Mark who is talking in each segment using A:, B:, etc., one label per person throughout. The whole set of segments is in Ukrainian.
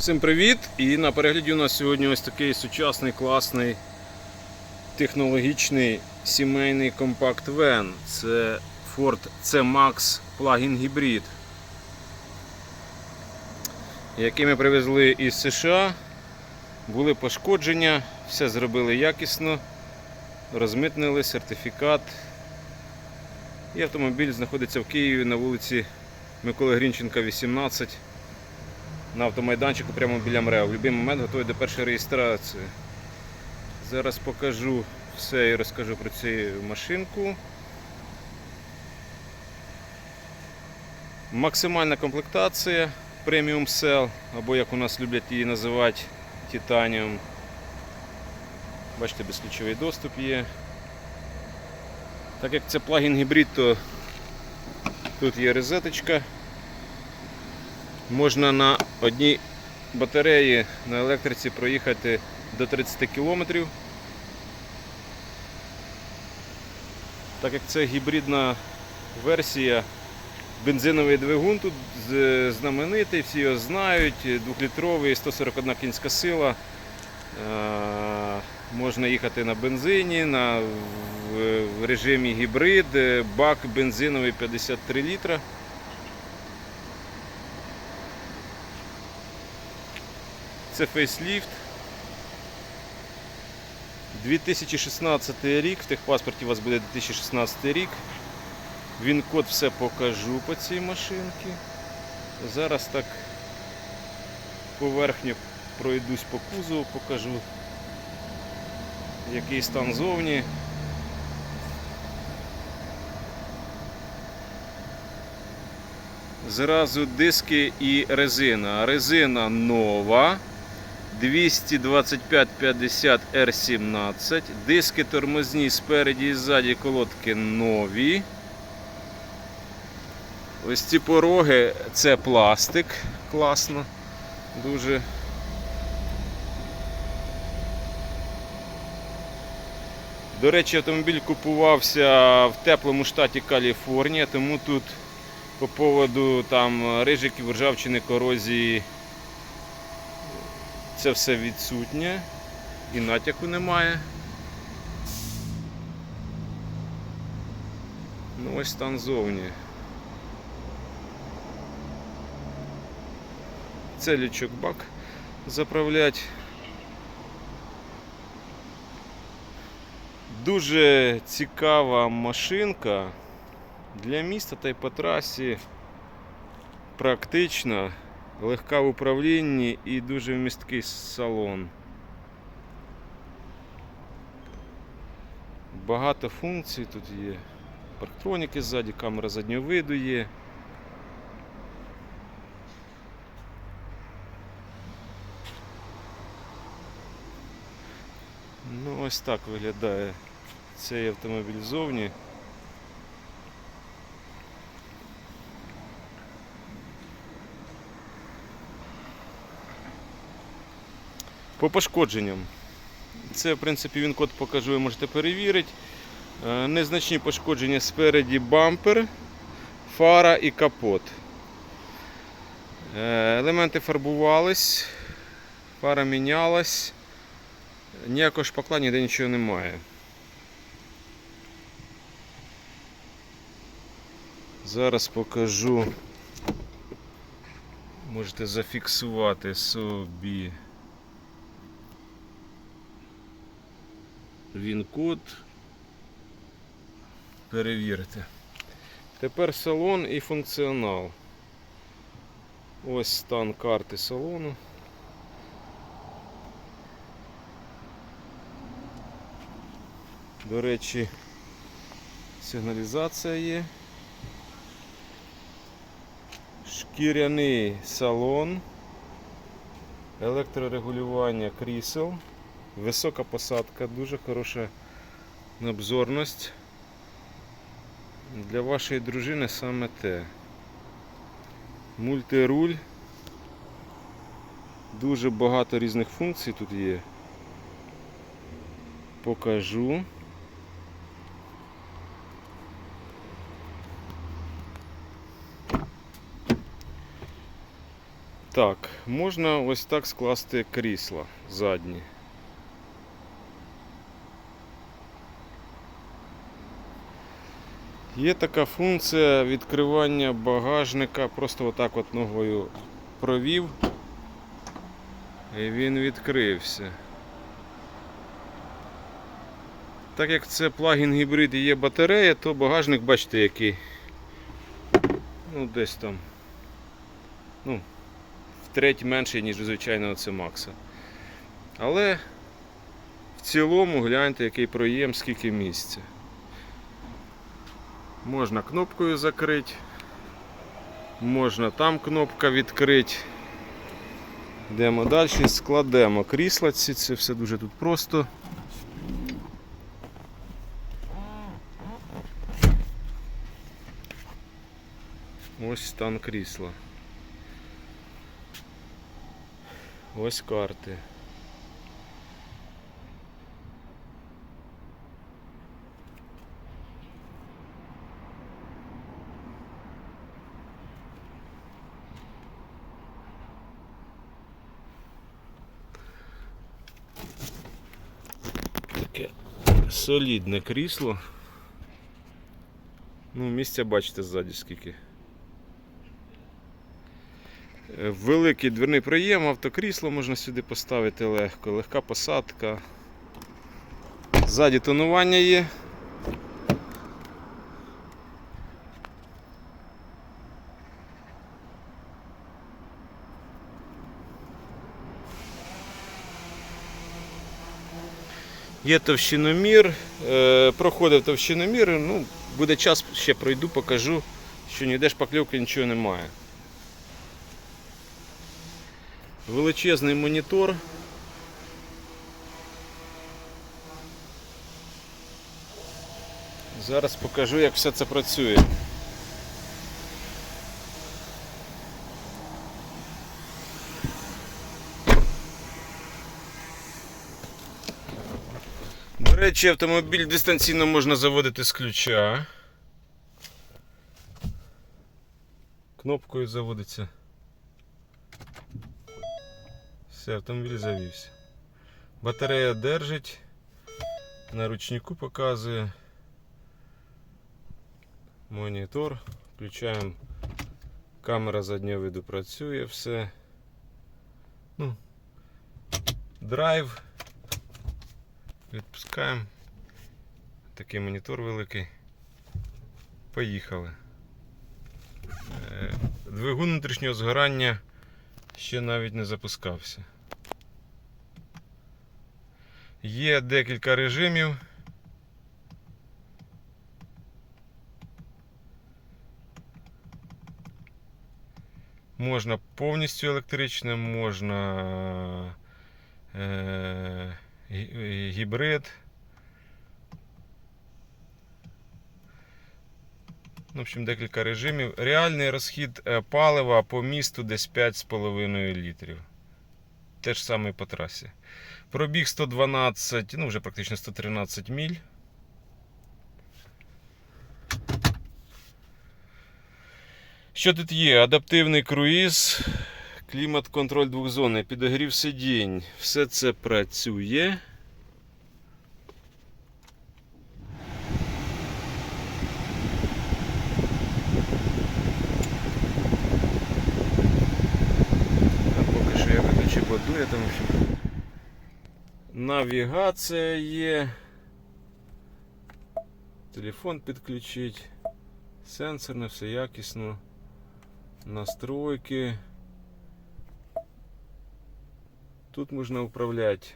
A: Всім привіт! І на перегляді у нас сьогодні ось такий сучасний, класний, технологічний сімейний компакт вен. Це Ford C-Max Plug-in Hybrid, який ми привезли із США. Були пошкодження, все зробили якісно, розмитнили сертифікат. І автомобіль знаходиться в Києві на вулиці Миколи Грінченка, 18 на автомайданчику прямо біля МРЕО. В будь-який момент готовий до першої реєстрації. Зараз покажу все і розкажу про цю машинку. Максимальна комплектація Premium Cell, або як у нас люблять її називати Titanium. Бачите, безключовий доступ є. Так як це плагін гібрид, то тут є розеточка. Можна на одній батареї на електриці проїхати до 30 км. Так як це гібридна версія, бензиновий двигун тут знаменитий, всі його знають, 2-літровий, 141 кінська сила. Е, Можна їхати на бензині, на, в, в режимі гібрид, е, бак бензиновий 53 літра. Це фейсліфт. 2016 рік, в техпаспорті у вас буде 2016 рік. Він код все покажу по цій машинці. Зараз так поверхню пройдусь по кузову, покажу, який стан зовні. Зразу диски і резина. Резина нова. 225-50 R17. Диски тормозні спереді і ззаді колодки нові. Ось ці пороги це пластик. Класно. Дуже. До речі, автомобіль купувався в теплому штаті Каліфорнія, тому тут по поводу там рижиків, ржавчини, корозії це все відсутнє і натяку немає. Ну ось стан зовні. Це лючок бак заправлять. Дуже цікава машинка для міста та й по трасі. Практична, легка в управлінні і дуже вмісткий салон. Багато функцій тут є. Парктроніки ззаді, камера заднього виду є. Ну, ось так виглядає цей автомобіль ззовні. По пошкодженням. Це, в принципі, він код покажу, ви можете перевірити. Е, Незначні пошкодження спереді бампер, фара і капот. Е, Елементи фарбувались, фара мінялась. Ніякого шпакла ніде нічого немає. Зараз покажу. Можете зафіксувати собі він код. Перевірити. Тепер салон і функціонал. Ось стан карти салону. До речі, сигналізація є. Шкіряний салон, електрорегулювання крісел, висока посадка, дуже хороша обзорність. Для вашої дружини саме те. Мультируль. Дуже багато різних функцій тут є. Покажу. Так, можна ось так скласти крісла задні. Є така функція відкривання багажника. Просто отак от ногою провів. І він відкрився. Так як це плагін гібрид і є батарея, то багажник, бачите, який. Ну, десь там. Ну, втреть менший, ніж звичайного це Макса. Але в цілому гляньте, який проєм, скільки місця. Можна кнопкою закрити, можна там кнопка відкрити. Йдемо далі, складемо крісла ці, це все дуже тут просто. Ось стан крісла. Ось карти. Солідне крісло. Ну, місця бачите ззаді скільки. Е, Великий дверний проєм, автокрісло можна сюди поставити легко, легка посадка. Ззаді тонування є. Є товщиномір, е, проходив товщиномір, ну, буде час, ще пройду, покажу, що ніде шпакльовки нічого немає. Величезний монітор. Зараз покажу, як все це працює. Речі, автомобіль дистанційно можна заводити з ключа. Кнопкою заводиться. Все, автомобіль завівся. Батарея держить, на ручнику показує. Монітор. Включаємо. Камера заднього виду працює, все. Ну, драйв. Відпускаємо. Такий монітор великий. Поїхали. Е, Двигун внутрішнього згорання ще навіть не запускався. Є декілька режимів. Можна повністю електричне, можна е, гібрид. Ну, В общем, декілька режимів. Реальний розхід е, палива по місту десь 5,5 літрів. Те ж саме по трасі. Пробіг 112, ну вже практично 113 міль. Що тут є? Адаптивний круїз, клімат-контроль двохзонний, підогрів сидінь. Все це працює. Я там в общем, навігація є. Телефон підключить. Сенсорне, все якісно. Настройки. Тут можна управляти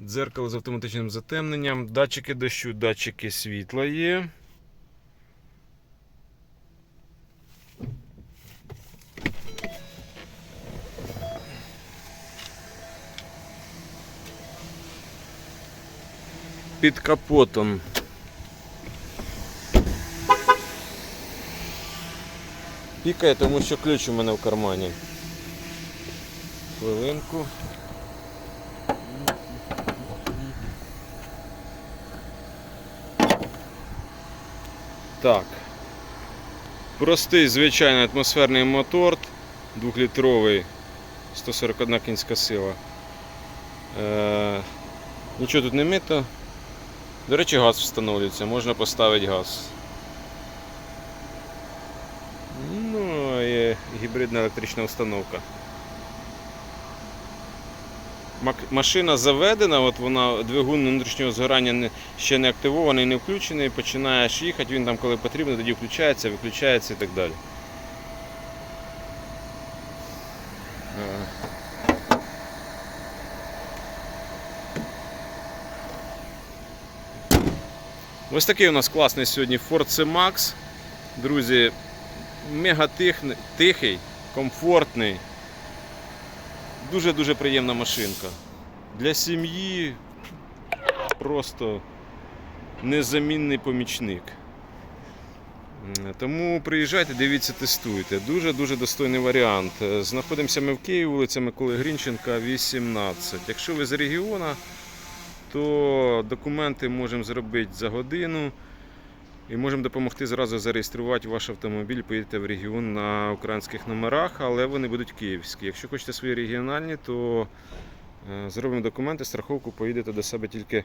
A: дзеркало з автоматичним затемненням, датчики дощу, датчики світла є. Під капотом Пікає, тому що ключ у мене в кармані. Хвилинку. Так. Простий звичайний атмосферний мотор, 2-літровий 141 кінська сила. Е, нічого тут не мито. До речі, газ встановлюється, можна поставити газ. Ну, і гібридна електрична установка. Машина заведена, от вона двигун внутрішнього згорання не, ще не активований, не включений, починаєш їхати, він там коли потрібно, тоді включається, виключається і так далі. Ось такий у нас класний сьогодні Ford C-Max. Друзі, мега тихий, комфортний. Дуже-дуже приємна машинка. Для сім'ї просто незамінний помічник. Тому приїжджайте, дивіться, тестуйте. Дуже-дуже достойний варіант. Е, Знаходимося ми в Києві, вулиця Миколи Грінченка, 18. Якщо ви з регіону, то документи можемо зробити за годину. І можемо допомогти зразу зареєструвати ваш автомобіль, поїдете в регіон на українських номерах, але вони будуть київські. Якщо хочете свої регіональні, то е, зробимо документи, страховку, поїдете до себе тільки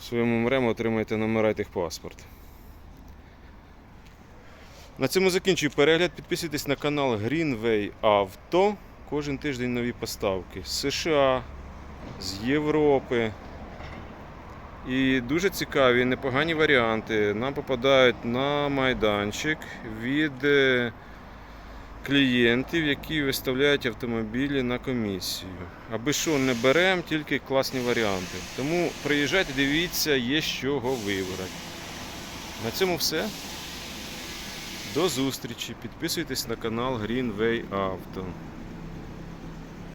A: в своєму МРЕМ, отримаєте номера і техпаспорт. На цьому закінчую перегляд. Підписуйтесь на канал Greenway Auto. Кожен тиждень нові поставки з США, з Європи. І дуже цікаві, непогані варіанти нам попадають на майданчик від е, клієнтів, які виставляють автомобілі на комісію. Аби що не беремо, тільки класні варіанти. Тому приїжджайте, дивіться, є з чого вибрати. На цьому все. До зустрічі. Підписуйтесь на канал Greenway Auto.